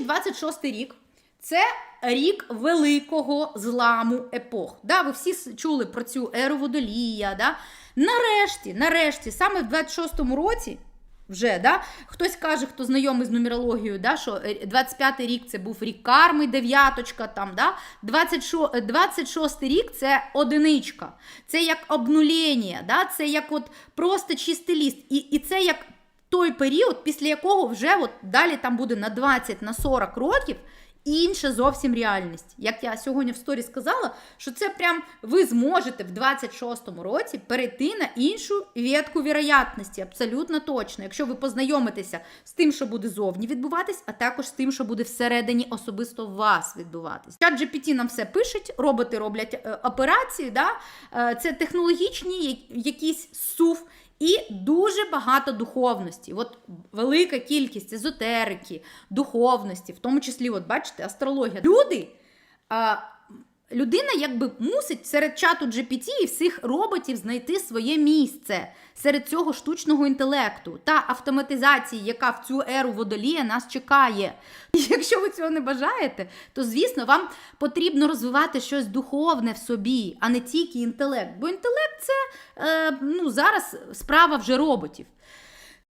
2026 рік це рік великого зламу епох. Да, ви всі чули про цю еру водолія. Да? Нарешті, нарешті, саме в 26-му році. Вже, да? Хтось каже, хто знайомий з нумерологією, да, що е, 25-й рік це був рік карми, дев'яточка, там, да? 26, е, 26-й рік це одиничка, це як обнулення, да? це як от просто чистий ліст. І, і це як той період, після якого вже от далі там буде на 20, на 40 років інша зовсім реальність. Як я сьогодні в сторі сказала, що це прям ви зможете в 26-му році перейти на іншу ветку віроятності, абсолютно точно, якщо ви познайомитеся з тим, що буде зовні відбуватись, а також з тим, що буде всередині особисто вас відбуватись. Чат GPT нам все пишуть, роботи роблять е, операції, да? е, це технологічні якісь сув. І дуже багато духовності. От велика кількість езотерики, духовності, в тому числі, от бачите, астрологія. Люди, а, людина якби мусить серед чату GPT і всіх роботів знайти своє місце серед цього штучного інтелекту та автоматизації, яка в цю еру водолія нас чекає. І якщо ви цього не бажаєте, то звісно вам потрібно розвивати щось духовне в собі, а не тільки інтелект. Бо інтелект це е, ну, зараз справа вже роботів.